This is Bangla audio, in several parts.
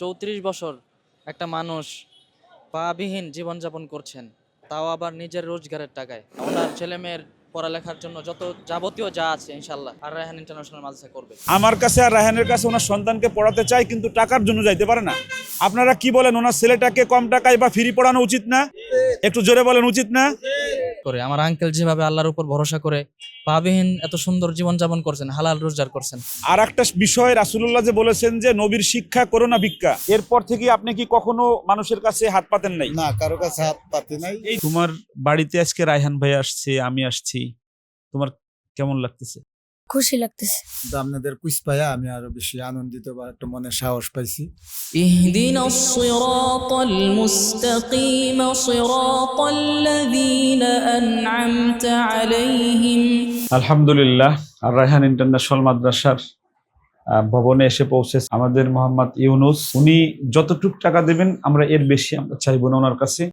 চৌত্রিশ বছর একটা মানুষ পাবিহীন জীবনযাপন করছেন, তাও আবার নিজের রোজগারের টাকায়। ওনার ছেলে মেয়ের পড়ালেখার জন্য যত যাবতীয় যা আছে ইনশাল্লাহ আর রায়হান ইন্টারন্যাশনাল মাদ্রাসা করবে। আমার কাছে আর রায়হানের কাছে ওনার সন্তানকে পড়াতে চাই, কিন্তু টাকার জন্য যাইতে পারে না। আপনারা কি বলেন, ওনার ছেলেটাকে কম টাকায় বা ফ্রি পড়ানো উচিত না? একটু জোরে বলেন, উচিত না? করে আমার আঙ্কেল যেভাবে আল্লাহর উপর ভরসা করে পাবিহীন এত সুন্দর জীবন যাপন করছেন হালাল রোজগার করছেন। আর একটা বিষয় রাসুল্লাহ যে বলেছেন যে নবীর শিক্ষা করো না ভিক্ষা। এরপর থেকে আপনি কি কখনো মানুষের কাছে হাত পাতেন নাই? না কারও কাছে হাত পাতে নাই। এই তোমার বাড়িতে আজকে রায়হান ভাই আসছে আমি আসছি তোমার কেমন লাগতেছে? খুশি লাগতেছে কিন্তু আপনাদের কুচ পাইয়া আমি আরো বেশি আনন্দিত বা একটা মনে সাহস পাইছি اهدنا الصراط المستقيم صراط الذين أنعمت عليهم আলহামদুলিল্লাহ আর রায়হান ইন্টারন্যাশনাল মাদ্রাসার আহ, ভবনে এসে পৌঁছে আমাদের মোহাম্মদ ইউনুস উনি যতটুক টাকা দেবেন আমরা এর বেশি আমরা চাইবো না ওনার কাছে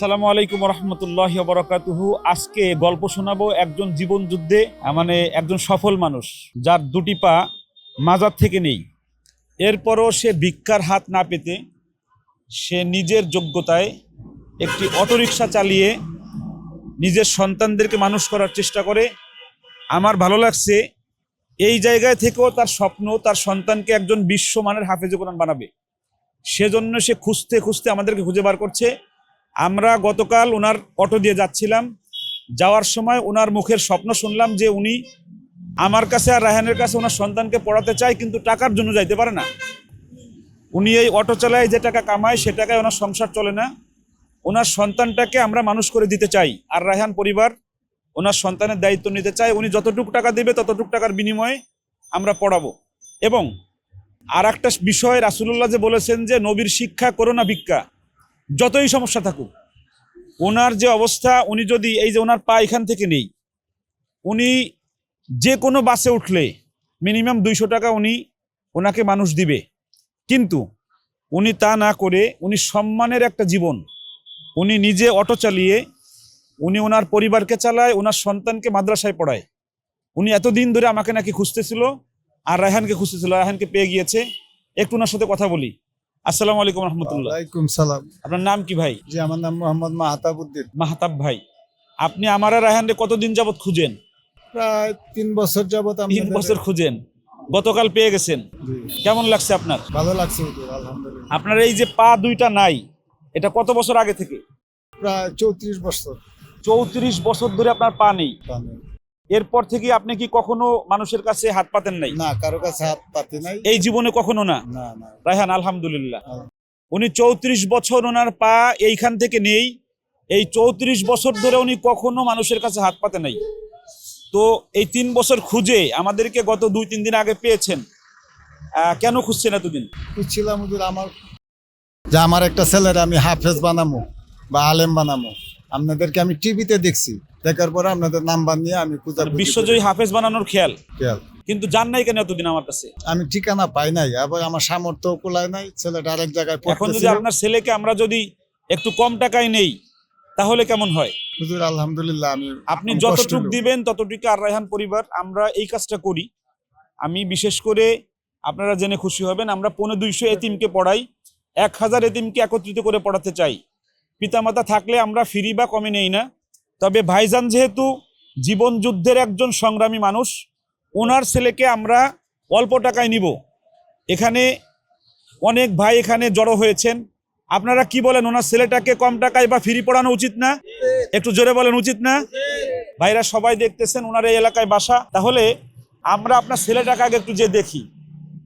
আসসালামু আলাইকুম রহমতুল্লাহ বরকাতুহু আজকে গল্প শোনাবো একজন জীবন যুদ্ধে মানে একজন সফল মানুষ, যার দুটি পা মাজার থেকে নেই। এরপরও সে ভিক্ষার হাত না পেতে সে নিজের যোগ্যতায় একটি অটোরিকশা চালিয়ে নিজের সন্তানদেরকে মানুষ করার চেষ্টা করে। আমার ভালো লাগছে, এই জায়গায় থেকেও তার স্বপ্ন, তার সন্তানকে একজন বিশ্বমানের হাফেজে কোরআন বানাবে। সেজন্য সে খুঁজতে খুঁজতে আমাদেরকে খুঁজে বার করছে। আমরা গতকাল ওনার অটো দিয়ে যাচ্ছিলাম। যাওয়ার সময় ওনার মুখের স্বপ্ন শুনলাম যে উনি আমার কাছে আর রায়হানের কাছে ওনার সন্তানকে পড়াতে চায়, কিন্তু টাকার জন্য যাইতে পারে না। উনি এই অটো চালায় যে টাকা কামায়, সে টাকায় ওনার সংসার চলে না। ওনার সন্তানটাকে আমরা মানুষ করে দিতে চাই। আর রায়হান পরিবার ওনার সন্তানের দায়িত্ব নিতে চায়। উনি যতটুকু টাকা দেবে, ততটুকু টাকার বিনিময়ে আমরা পড়াবো। এবং আর একটা বিষয় রাসুলুল্লাহ যে বলেছেন যে, নবীর শিক্ষা করো না ভিক্ষা। যতই সমস্যা থাকুক, ওনার যে অবস্থা, উনি যদি এই যে ওনার পা এখান থেকে নেই, উনি যে কোনো বাসে উঠলে মিনিমাম দুইশো টাকা উনি ওনাকে মানুষ দিবে। কিন্তু উনি তা না করে উনি সম্মানের একটা জীবন। উনি নিজে অটো চালিয়ে, উনি ওনার পরিবারকে চালায়, ওনার সন্তানকে মাদ্রাসায় পড়ায়। উনি এতদিন ধরে আমাকে নাকি খুঁজতেছিল আর রায়হানকে খুঁজতেছিল, রায়হানকে পেয়ে গিয়েছে। একটু ওনার সাথে কথা বলি। আসসালামু আলাইকুম রহমতুল্লাহ। ওয়ালাইকুম সালাম। আপনার নাম কি ভাই? জি আমার নাম মোহাম্মদ মাহাতাবুদ্দিন। মাহতাব ভাই আপনি আমার আর রায়হানকে কতদিন যাবত খুঁজেন? প্রায় তিন বছর যাবত তিন বছর খুঁজেন। গতকাল পেয়ে গেছেন। কেমন লাগছে আপনার? ভালো লাগছে আলহামদুলিল্লাহ। আপনার এই যে পা দুইটা নাই এটা কত বছর আগে থেকে? প্রায় চৌত্রিশ বছর। চৌত্রিশ বছর ধরে আপনার পা নেই। এরপর থেকে আপনি কি কখনো মানুষের কাছে হাত পাতেন নাই? না কারও কাছে হাত পাতি নাই। এই জীবনে কখনো না? না না। রায়হান আলহামদুলিল্লাহ। উনি চৌত্রিশ বছর ওনার পা এইখান থেকে নেই। এই চৌত্রিশ বছর ধরে উনি কখনো মানুষের কাছে হাত পাতে নাই। তো এই তিন বছর খুঁজে আমাদেরকে গত দুই তিন দিন আগে পেয়েছেন। কেন খুঁজছেন এতদিন? খুঁজছিলাম আমার যে আমার একটা ছেলের আমি হাফেজ বানামো বা আলেম বানামো। আপনাদেরকে আমি টিভিতে দেখছি। দেখার পরে আপনাদের নাম্বার নিয়ে আমি পূজা বিশ্বজয়ী হাফেজ বানানোর খেয়াল? খেয়াল। কিন্তু জান নাই কেন এতদিন আমার কাছে? আমি ঠিকানা পাই নাই আবার আমার সামর্থ্য কুলায় নাই ছেলেটা আরেক জায়গায় এখন যদি আপনার ছেলেকে আমরা যদি একটু কম টাকায় নেই তাহলে কেমন হয়? হুজুর আলহামদুলিল্লাহ আমি আপনি যতটুক দিবেন ততটুকু আর রায়হান পরিবার আমরা এই কাজটা করি। আমি বিশেষ করে আপনারা জেনে খুশি হবেন আমরা পনেরো দুইশো এতিমকে পড়াই এক হাজার এতিমকে একত্রিত করে পড়াতে চাই। পিতামাতা থাকলে আমরা ফ্রি বা কমে নেই না। তবে ভাইজান যেহেতু জীবন যুদ্ধের একজন সংগ্রামী মানুষ, ওনার ছেলেকে আমরা অল্প টাকায় নিব। এখানে অনেক ভাই এখানে জড়ো হয়েছেন। আপনারা কি বলেন, ওনার ছেলেটাকে কম টাকায় বা ফ্রি পড়ানো উচিত না? একটু জোরে বলেন, উচিত না? ভাইরা সবাই দেখতেছেন ওনার এই এলাকায় বাসা। তাহলে আমরা আপনার ছেলেটাকে আগে একটু যে দেখি।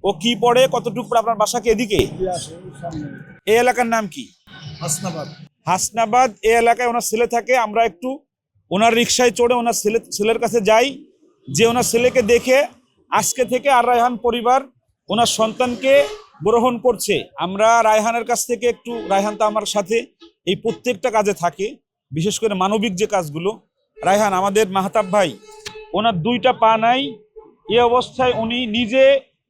ও কি পড়ে, কতটুকু আপনার বাসাকে এদিকে? এই এলাকার নাম কি? হাসনাবাদ। হাসনাবাদ এ এলাকায় ওনার ছেলে থাকে, আমরা একটু ওনার রিক্সায় চড়ে ওনার ছেলে, ছেলের কাছে যাই। যে ওনার ছেলেকে দেখে আজকে থেকে আর রায়হান পরিবার ওনার সন্তানকে গ্রহণ করছে। আমরা রায়হানের কাছ থেকে একটু, রায়হান তো আমার সাথে এই প্রত্যেকটা কাজে থাকে, বিশেষ করে মানবিক যে কাজগুলো। রায়হান, আমাদের মাহতাব ভাই, ওনার দুইটা পা নাই, এ অবস্থায় উনি নিজে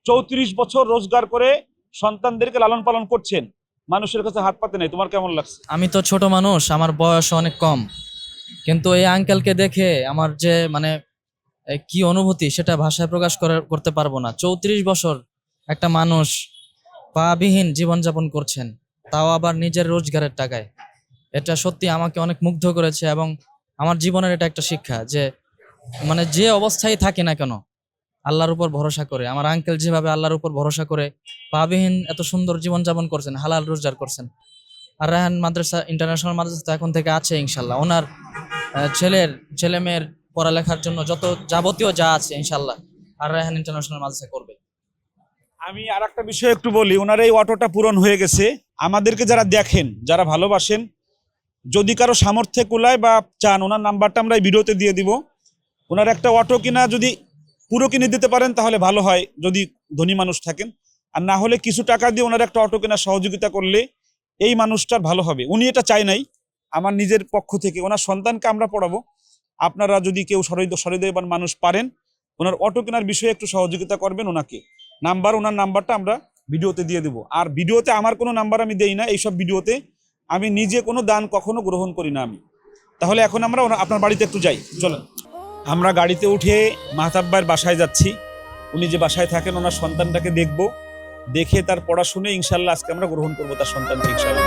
চৌত্রিশ বছর রোজগার করে সন্তানদেরকে লালন পালন করছেন। মানুষের কাছে হাত পাতে নেই, তোমার কেমন লাগছে? আমি তো ছোট মানুষ, আমার বয়স অনেক কম। কিন্তু এই আঙ্কেলকে দেখে আমার যে মানে কি অনুভূতি, সেটা ভাষায় প্রকাশ করে করতে পারব না। চৌত্রিশ বছর একটা মানুষ পাবিহীন জীবনযাপন করছেন, তাও আবার নিজের রোজগারের টাকায়। এটা সত্যি আমাকে অনেক মুগ্ধ করেছে এবং আমার জীবনের এটা একটা শিক্ষা যে মানে যে অবস্থায় থাকি না কেন আল্লাহর উপর ভরসা করে। আমার আঙ্কেল যেভাবে আল্লাহর উপর ভরসা করে পাবিহীন এত সুন্দর জীবনযাপন করছেন, হালাল রোজগার করছেন। আর রায়হান মাদ্রাসা ইন্টারন্যাশনাল মাদ্রাসা এখন থেকে আছে ইনশাল্লাহ। ওনার ছেলের ছেলে মেয়ের পড়ালেখার জন্য যত যাবতীয় যা আছে ইনশাল্লাহ, আর রায়হান ইন্টারন্যাশনাল মাদ্রাসা করবে। আমি আর একটা বিষয় একটু বলি, ওনার এই অটোটা পূরণ হয়ে গেছে। আমাদেরকে যারা দেখেন, যারা ভালোবাসেন, যদি কারও সামর্থ্যে কুলায় বা চান, ওনার নাম্বারটা আমরা এই ভিডিওতে দিয়ে দিব। ওনার একটা অটো কিনা যদি পুরো কিনে দিতে পারেন, তাহলে ভালো হয় যদি ধনী মানুষ থাকেন। আর না হলে কিছু টাকা দিয়ে ওনার একটা অটো কেনার সহযোগিতা করলে এই মানুষটার ভালো হবে। উনি এটা চাই নাই, আমার নিজের পক্ষ থেকে। ওনার সন্তানকে আমরা পড়াবো। আপনারা যদি কেউ সহৃদয় সহৃদয়বান মানুষ পারেন, ওনার অটো কেনার বিষয়ে একটু সহযোগিতা করবেন ওনাকে। নাম্বার, ওনার নাম্বারটা আমরা ভিডিওতে দিয়ে দেবো। আর ভিডিওতে আমার কোনো নাম্বার আমি দেই না, এইসব ভিডিওতে আমি নিজে কোনো দান কখনো গ্রহণ করি না আমি। তাহলে এখন আমরা আপনার বাড়িতে একটু যাই। চলেন। আমরা গাড়িতে উঠে মাহতাব্বার বাসায় যাচ্ছি। উনি যে বাসায় থাকেন, ওনার সন্তানটাকে দেখব। দেখে তার পড়াশুনে ইনশাল্লাহ আজকে আমরা গ্রহণ করব তার সন্তানকে ইনশাল্লাহ।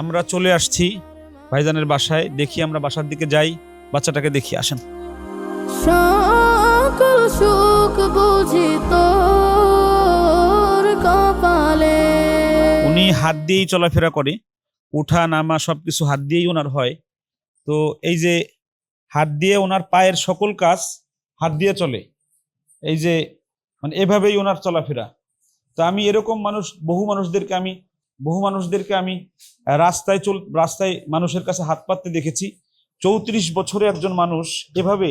আমরা চলে আসছি ভাইজানের বাসায়। দেখি আমরা বাসার দিকে যাই। বাচ্চাটাকে দেখি আসেন। সকল সুখ বুঝি তোর কপালে। উনি হাত দিয়েই চলাফেরা করে। উঠা নামা সবকিছু হাত দিয়েই ওনার হয়। তো এই যে হাত দিয়ে ওনার পায়ের সকল কাজ হাত দিয়ে চলে। এই যে মানে এভাবেই ওনার চলাফেরা। তো আমি এরকম মানুষ বহু মানুষদেরকে আমি বহু মানুষদেরকে আমি রাস্তায় চল রাস্তায় মানুষের কাছে হাত পাততে দেখেছি। চৌত্রিশ বছরে একজন মানুষ এভাবে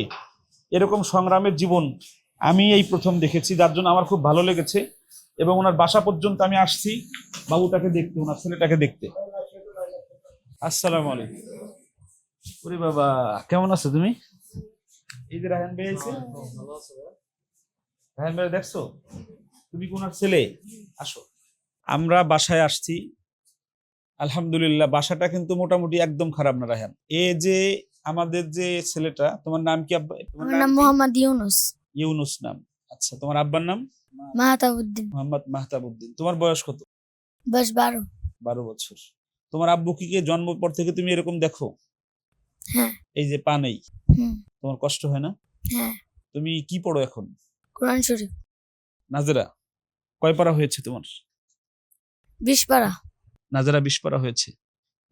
এরকম সংগ্রামের জীবন আমি এই প্রথম দেখেছি যার জন্য আমার খুব ভালো লেগেছে এবং ওনার বাসা পর্যন্ত আমি আসছি। বাবুটাকে দেখতে ওনার ছেলেটাকে দেখতে। আসসালামু আলাইকুম। ওরে বাবা কেমন আছো তুমি? এই যে রাহান ভাই আছে। রাহান ভাই। দেখছ? তুমি কোন ছেলে? আসো। আমরা বাসায় আসছি। আলহামদুলিল্লাহ বাসাটা কিন্তু মোটামুটি একদম খারাপ না রাহান এ যে আমাদের যে ছেলেটা তোমার নাম কি আব্বা? আমার নাম মোহাম্মদ ইউনুস। ইউনুস নাম। আচ্ছা তোমার আব্বার নাম? মাহাতাবুদ্দিন। মোহাম্মদ মাহতাবুদ্দিন। তোমার বয়স কত? বয়স বারো। বারো বছর। তোমার আব্বু কি জন্ম পর থেকে তুমি এরকম দেখো? হ্যাঁ। এই যে পা নেই। তোমার কষ্ট হয় না? হ্যাঁ। তুমি কি পড়ো এখন? কোরআন শরীফ। নাজেরা কয় পারা হয়েছে তোমার? বিশ পারা নাজেরা বিশ পারা হয়েছে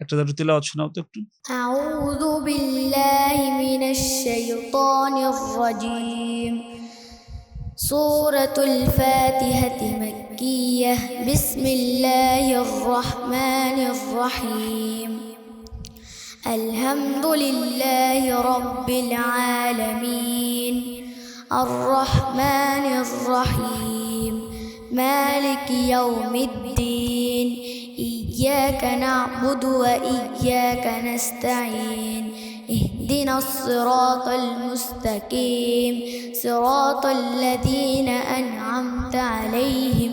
একটা দুটো তেলাওয়াত শোনাও তো একটু أعوذ بالله من الشيطان الرجيم سورة الفاتحة مكية بسم الله الرحمن الرحيم الحمد لله رب العالمين الرحمن الرحيم مالك يوم الدين إياك نعبد وإياك نستعين اهدنا الصراط المستقيم صراط الذين أنعمت عليهم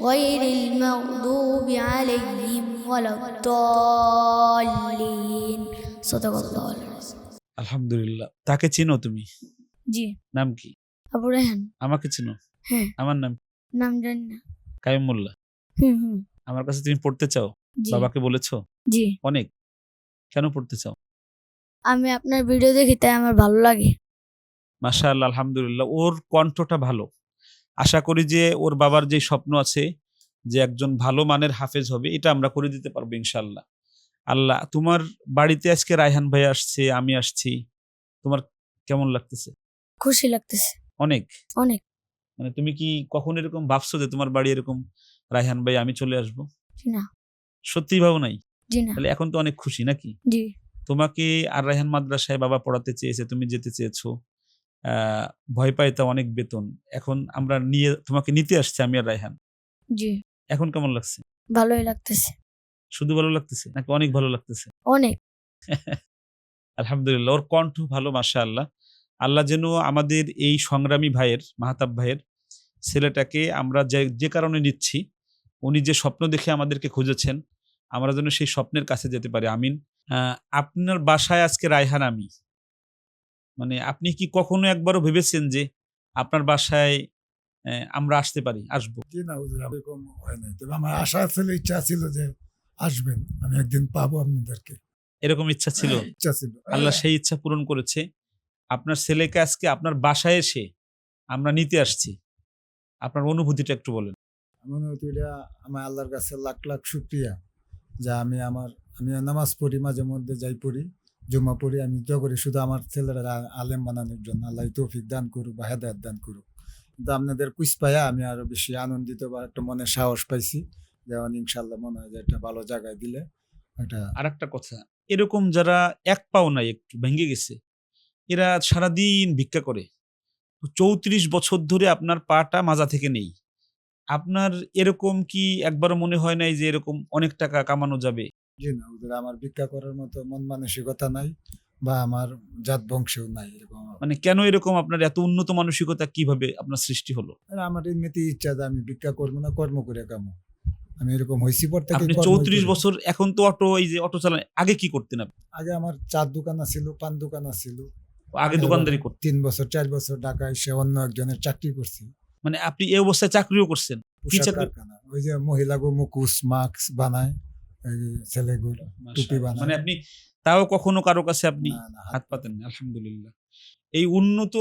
غير المغضوب عليهم ولا الضالين صدق الله العظيم আলহামদুলিল্লাহ তাকে চিনো তুমি জি নাম কি আবু রেহান আমাকে চিনো হ্যাঁ আমার নাম নাম জানি না কায়ুম মোল্লা হুম হুম আমার কাছে তুমি পড়তে চাও? বাবাকে বলেছ? জি। অনেক। কেন পড়তে চাও? আমি আপনার ভিডিও দেখি তাই আমার ভালো লাগে। মাশা আল্লাহ আলহামদুলিল্লাহ। ওর কণ্ঠটা ভালো। আশা করি যে ওর বাবার যে স্বপ্ন আছে যে একজন ভালো মানের হাফেজ হবে এটা আমরা করে দিতে পারব ইনশাল্লাহ আল্লাহ তোমার বাড়িতে আজকে রায়হান ভাই আসছে আমি আসছি। তোমার কেমন লাগতেছে? খুশি লাগতেছে। অনেক? অনেক। মানে তুমি কি কখন এরকম ভাবছ যে তোমার বাড়ি এরকম? রায়হান ভাই আমি চলে আসব। না। সত্যি ভাবো নাই? তাহলে এখন তো অনেক খুশি নাকি? তোমাকে আর রায়হান মাদ্রাসায় বাবা পড়াতে চেয়েছে তুমি যেতে চেয়েছো। ভয় পাইতা অনেক বেতন। এখন আমরা নিয়ে তোমাকে নিতে আসছে আমি আর রায়হান। জি। এখন কেমন লাগছে? ভালোই লাগতেছে। শুধু ভালো লাগতেছে নাকি অনেক ভালো লাগতেছে? অনেক। আলহামদুলিল্লাহ ওর কণ্ঠ ভালো মাসা আল্লাহ আল্লাহ যেন আমাদের এই সংগ্রামী ভাইয়ের মাহাতাব ভাইয়ের ছেলেটাকে আমরা যে যে কারণে নিচ্ছি উনি যে স্বপ্ন দেখে আমাদেরকে খুঁজেছেন আমরা যেন সেই স্বপ্নের কাছে যেতে পারি। আমিন। আপনার বাসায় আজকে রায়হান আমি। মানে আপনি কি কখনো একবারও ভেবেছেন যে আপনার বাসায় আমরা আসতে পারি আসব? হয় তবে আমার আশা ছিল ইচ্ছা ছিল যে আসবেন আমি একদিন পাবো আপনাদেরকে। এরকম ইচ্ছা ছিল? ইচ্ছা ছিল। আল্লাহ সেই ইচ্ছা পূরণ করেছে। আপনার ছেলেকে আজকে আপনার বাসায় এসে আমরা নিতে আসছি। আপনার অনুভূতিটা একটু বলেন। মনে হতো আমার আল্লাহর কাছে লাখ লাখ শুক্রিয়া যা আমি আমার আমি নামাজ পড়ি মাঝে মধ্যে যাই পড়ি জমা পড়ি আমি তো করি শুধু আমার ছেলেরা আলেম বানানোর জন্য আল্লাহ তৌফিক দান করুক বা হেদায়ত দান করুক। কিন্তু আপনাদের কুইস পাইয়া আমি আরও বেশি আনন্দিত বা একটা মনে সাহস পাইছি যেমন ইনশাল্লাহ মনে হয় যে একটা ভালো জায়গায় দিলে একটা আর একটা কথা এরকম যারা এক পাও নাই একটু ভেঙে গেছে এরা সারাদিন ভিক্ষা করে। চৌত্রিশ বছর ধরে আপনার পাটা মাজা থেকে নেই। আপনার এরকম কি একবার মনে হয় নাই যে এরকম অনেক টাকা কামানো যাবে? জি না ওদের আমার ভিক্ষা করার মতো মন মানসিকতা নাই বা আমার জাত বংশেও নাই এরকম মানে কেন এরকম আপনার এত উন্নত মানসিকতা কীভাবে আপনার সৃষ্টি হলো? আর আমার এমনিতেই ইচ্ছা যে আমি ভিক্ষা করব না কর্ম করে কামো। আমি এরকম হয়েছি পর থেকে আপনি চৌত্রিশ বছর এখন তো অটো এই যে অটো চালান আগে কি করতেন আপনি? আগে আমার চার দোকান আছিল পান দোকান আছিল। আগে দোকানদারি করতেন। তিন বছর চার বছর ঢাকায় সে অন্য একজনের চাকরি করছি। মানে আপনি এই অবস্থায় চাকরিও করছেন। কারখানা। ওই যে মহিলাগো মুকুশ মাস্ক বানায় ছেলেগুলো টুপি বানায়। মানে আপনি তাও কখনো কারও কাছে আপনি হাত পাতেন না, আলহামদুলিল্লাহ। এই উন্নত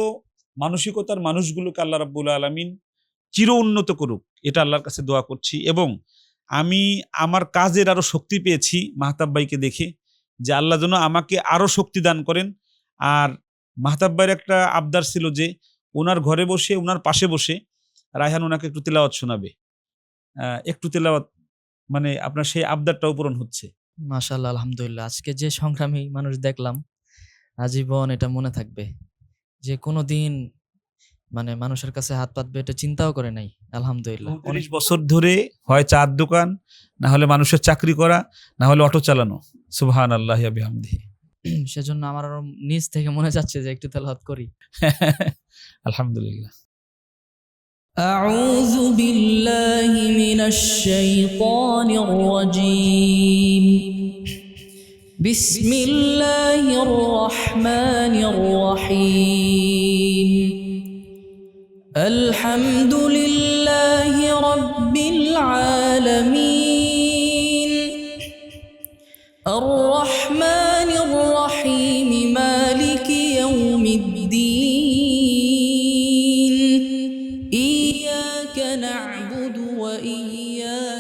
মানসিকতার মানুষগুলোকে আল্লাহ রাব্বুল আলামিন চির উন্নত করুক এটা আল্লাহর কাছে দোয়া করছি। এবং আমি আমার কাজের আরও শক্তি পেয়েছি মাহতাব ভাইকে দেখে যে আল্লাহ যেন আমাকে আরও শক্তি দান করেন। আর মাহতাব ভাইয়ের একটা আবদার ছিল যে ওনার ঘরে বসে ওনার পাশে বসে রায়হান ওনাকে একটু তেলাওয়াত শোনাবে। একটু তেলাওয়াত মানে আপনার সেই আবদারটাও পূরণ হচ্ছে। মাশাল্লাহ আলহামদুলিল্লাহ। আজকে যে সংগ্রামী মানুষ দেখলাম আজীবন এটা মনে থাকবে। যে কোনো দিন মানে মানুষের কাছে হাত পাতবে এটা চিন্তাও করে নাই আলহামদুলিল্লাহ। উনিশ বছর ধরে হয় চার দোকান না হলে মানুষের চাকরি করা না হলে অটো চালানো। সুবহান আল্লাহ বিহামদি সেজন্য আমার আরো নিজ থেকে মনে যাচ্ছে যে একটু তেলাওয়াত করি আলহামদুলিল্লাহ أعوذ بالله من الشيطان الرجيم بسم الله الرحمن الرحيم الحمد لله رب العالمين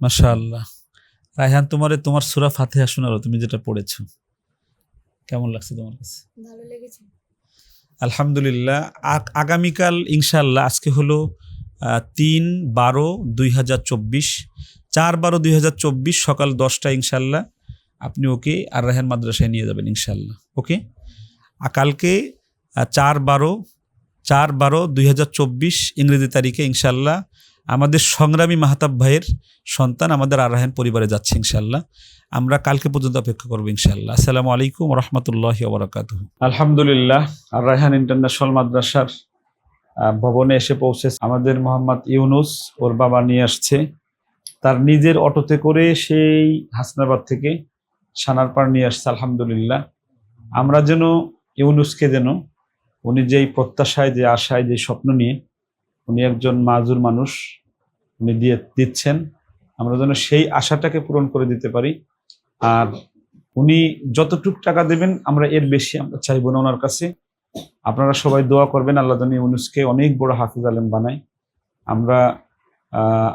মাশাআল্লাহ। রায়হান তোমারে তোমার সুরা ফাতিহা শোনালো তুমি যেটা পড়েছো। কেমন লাগছে তোমার কাছে? ভালো লেগেছে। আলহামদুলিল্লাহ। আগামীকাল ইনশাআল্লাহ আজকে হলো তিন বারো দুই হাজার চব্বিশ। চার বারো দুই হাজার চব্বিশ সকাল দশটা ইনশাল্লাহ আপনি ওকে আর রাহান মাদ্রাসায় নিয়ে যাবেন ইনশাল্লাহ ওকে? আর কালকে চার বারো চার বারো দুই হাজার চব্বিশ ইংরেজি তারিখে ইনশাল্লাহ আমাদের সংগ্রামী মাহতাব ভাইয়ের সন্তান আমাদের আর রাহান পরিবারে যাচ্ছে ইনশাল্লাহ আমরা কালকে পর্যন্ত অপেক্ষা করব ইনশাল্লাহ আসসালামু আলাইকুম রহমতুল্লাহ ওবরাকাত আলহামদুলিল্লাহ আর রায়হান ইন্টারন্যাশনাল মাদ্রাসার ভবনে এসে পৌঁছে আমাদের মোহাম্মদ ইউনুস ওর বাবা নিয়ে আসছে। তার নিজের অটোতে করে সেই হাসনাবাদ থেকে সানারপাড় নিয়ে আসছে, আলহামদুলিল্লাহ। আমরা যেন ইউনুসকে যেন, উনি যেই প্রত্যাশায়, যে আশায়, যে স্বপ্ন নিয়ে উনি একজন মাজুর মানুষ। উনি দিয়ে দিচ্ছেন। আমরা যেন সেই আশাটাকে পূরণ করে দিতে পারি। আর উনি যতটুক টাকা দেবেন, আমরা এর বেশি আমরা চাইব না ওনার কাছে। আপনারা সবাই দোয়া করবেন, আল্লাহ জানি ইউনুসকে অনেক বড় হাফিজ আলেম বানায়। আমরা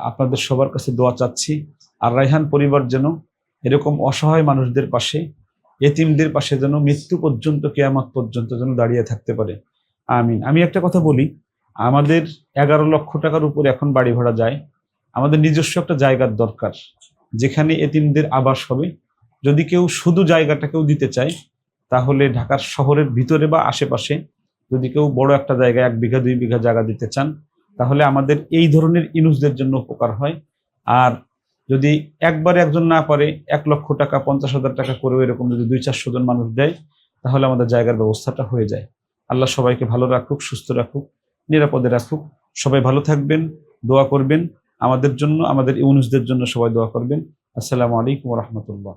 আপনাদের সবার কাছে দোয়া চাচ্ছি। আর রাইহান পরিবার যেন এরকম অসহায় মানুষদের পাশে, এতিমদের পাশে যেন মৃত্যু পর্যন্ত, কেয়ামত পর্যন্ত যেন দাঁড়িয়ে থাকতে পারে। আমিন। আমি একটা কথা বলি। আমাদের এগারো লক্ষ টাকার উপর এখন বাড়ি ভাড়া যায়। আমাদের নিজস্ব একটা জায়গার দরকার, যেখানে এতিমদের আবাস হবে। যদি কেউ শুধু জায়গাটাকেও দিতে চায়, তাহলে ঢাকার শহরের ভিতরে বা আশেপাশে যদি কেউ বড় একটা জায়গায় এক বিঘা, দুই বিঘা জায়গা দিতে চান, তাহলে আমাদের এই ধরনের ইনুসদের জন্য উপকার হয়। আর যদি একবার একজন না পারে, এক লক্ষ টাকা, পঞ্চাশ হাজার টাকা করেও এরকম যদি দুই, চারশো জন মানুষ দেয়, তাহলে আমাদের জায়গার ব্যবস্থাটা হয়ে যায়। আল্লাহ সবাইকে ভালো রাখুক, সুস্থ রাখুক। নিরাপদে রাখুক। সবাই ভালো থাকবেন, দোয়া করবেন। আমাদের জন্য, আমাদের ইউনুসদের জন্য সবাই দোয়া করবেন। আসসালামু আলাইকুম রহমতুল্লাহ।